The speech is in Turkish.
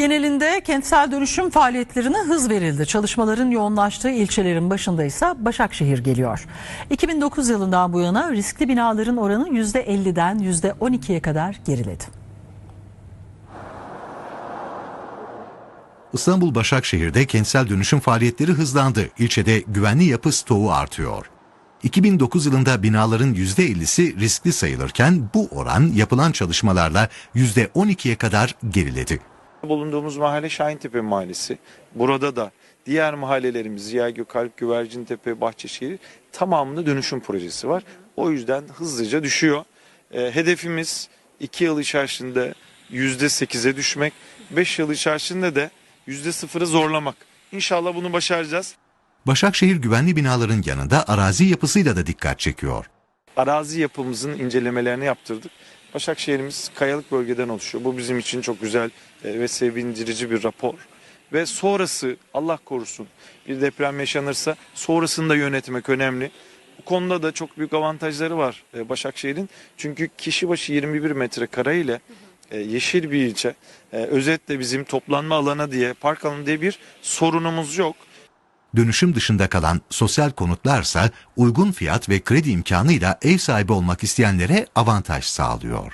genelinde kentsel dönüşüm faaliyetlerine hız verildi. Çalışmaların yoğunlaştığı ilçelerin başında ise Başakşehir geliyor. 2009 yılından bu yana riskli binaların oranı %50'den %12'ye kadar geriledi. İstanbul Başakşehir'de kentsel dönüşüm faaliyetleri hızlandı. İlçede güvenli yapı stoğu artıyor. 2009 yılında binaların %50'si riskli sayılırken bu oran yapılan çalışmalarla %12'ye kadar geriledi. Bulunduğumuz mahalle Şahintepe Mahallesi. Burada da diğer mahallelerimiz Ziya Gökalp, Güvercintepe, Bahçeşehir tamamında dönüşüm projesi var. O yüzden hızlıca düşüyor. Ee, hedefimiz 2 yıl içerisinde %8'e düşmek, 5 yıl içerisinde de %0'ı zorlamak. İnşallah bunu başaracağız. Başakşehir güvenli binaların yanında arazi yapısıyla da dikkat çekiyor. Arazi yapımızın incelemelerini yaptırdık. Başakşehir'imiz kayalık bölgeden oluşuyor. Bu bizim için çok güzel e, ve sevindirici bir rapor. Ve sonrası Allah korusun bir deprem yaşanırsa sonrasını da yönetmek önemli. Bu konuda da çok büyük avantajları var e, Başakşehir'in. Çünkü kişi başı 21 metrekare ile e, yeşil bir ilçe. Özetle bizim toplanma alanı diye, park alanı diye bir sorunumuz yok. Dönüşüm dışında kalan sosyal konutlarsa uygun fiyat ve kredi imkanıyla ev sahibi olmak isteyenlere avantaj sağlıyor.